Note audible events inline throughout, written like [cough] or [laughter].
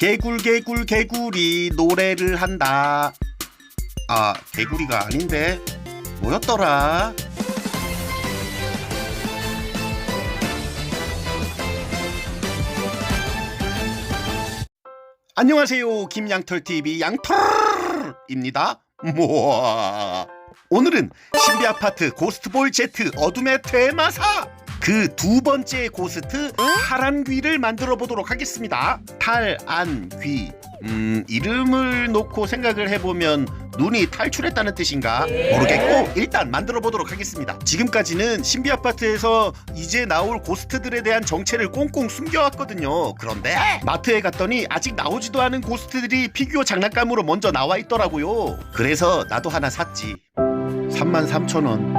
개굴 개굴 개굴이 노래를 한다. 아 개구리가 아닌데 뭐였더라? 안녕하세요 김양털 TV 양털입니다. 모아. 오늘은 신비 아파트 고스트볼 제트 어둠의 퇴마사 그 두 번째 고스트 탈안귀를 만들어 보도록 하겠습니다. 탈안귀. 음, 이름을 놓고 생각을 해보면 눈이 탈출했다는 뜻인가 모르겠고 일단 만들어 보도록 하겠습니다. 지금까지는 신비 아파트에서 이제 나올 고스트들에 대한 정체를 꽁꽁 숨겨왔거든요. 그런데 마트에 갔더니 아직 나오지도 않은 고스트들이 피규어 장난감으로 먼저 나와 있더라고요. 그래서 나도 하나 샀지. 3만 3천 원.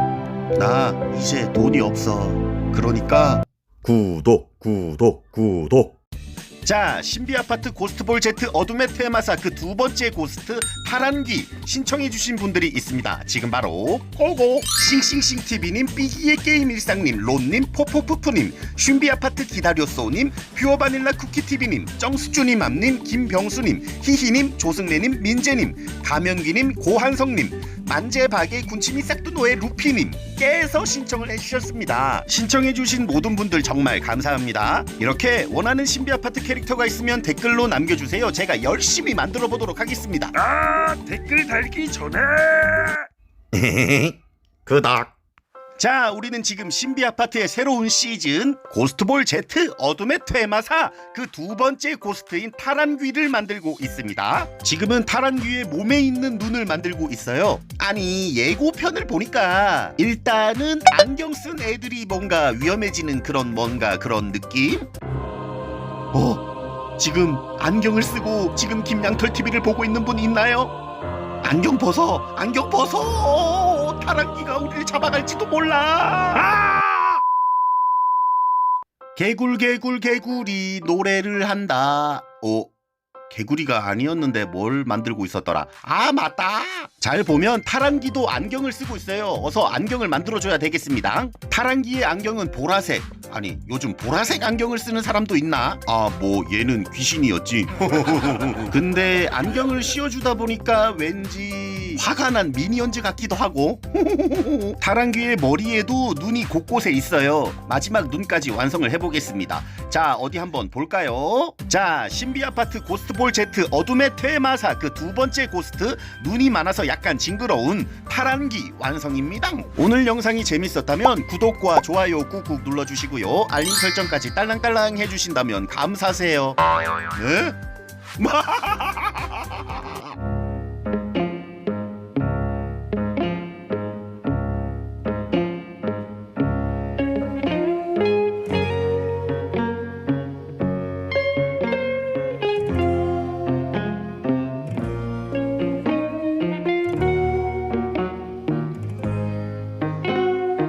나 이제 돈이 없어. 그러니까 구독 구독 구독 자 신비 아파트 고스트볼 제트 어둠의 테마사 그 두 번째 고스트 파란귀 신청해 주신 분들이 있습니다. 지금 바로 고고 싱싱싱 TV님 삐기의 게임 일상님 론님 포포푸푸님 신비 아파트 기다렸소님 퓨어 바닐라 쿠키 TV님 정수주님 암님 김병수님 히히님 조승래님 민재님 가면귀님 고한성님 만재박의 군침이 싹두노의 루피님 깨서 신청을 해주셨습니다. 신청해주신 모든 분들 정말 감사합니다. 이렇게 원하는 신비 아파트 캐릭터가 있으면 댓글로 남겨주세요. 제가 열심히 만들어 보도록 하겠습니다. 아 댓글 달기 전에 [laughs] 그닥 자, 우리는 지금 신비 아파트의 새로운 시즌 고스트볼 Z 어둠의 퇴마사 그 두 번째 고스트인 타란귀를 만들고 있습니다. 지금은 타란귀의 몸에 있는 눈을 만들고 있어요. 아니, 예고편을 보니까 일단은 안경 쓴 애들이 뭔가 위험해지는 그런 뭔가 그런 느낌? 어, 지금 안경을 쓰고 지금 김양털 TV를 보고 있는 분 있나요? 안경 벗어, 안경 벗어. 타락기가 우리를 잡아갈지도 몰라. 아! 개굴 개굴 개굴이 노래를 한다. 어, 개구리가 아니었는데 뭘 만들고 있었더라. 아 맞다. 잘 보면 타란기도 안경을 쓰고 있어요. 어서 안경을 만들어줘야 되겠습니다. 타란기의 안경은 보라색. 아니 요즘 보라색 안경을 쓰는 사람도 있나? 아 뭐 얘는 귀신이었지. [laughs] 근데 안경을 씌워주다 보니까 왠지 화가 난 미니언즈 같기도 하고. [laughs] 타란귀의 머리에도 눈이 곳곳에 있어요. 마지막 눈까지 완성을 해보겠습니다. 자 어디 한번 볼까요? 자 신비 아파트 고스트볼 제트 어둠의 퇴마사 그 두 번째 고스트 눈이 많아서 약간 징그러운 파란기 완성입니다. 오늘 영상이 재밌었다면 구독과 좋아요 꾹꾹 눌러주시고요. 알림 설정까지 딸랑딸랑 해주신다면 감사세요. 네? [laughs]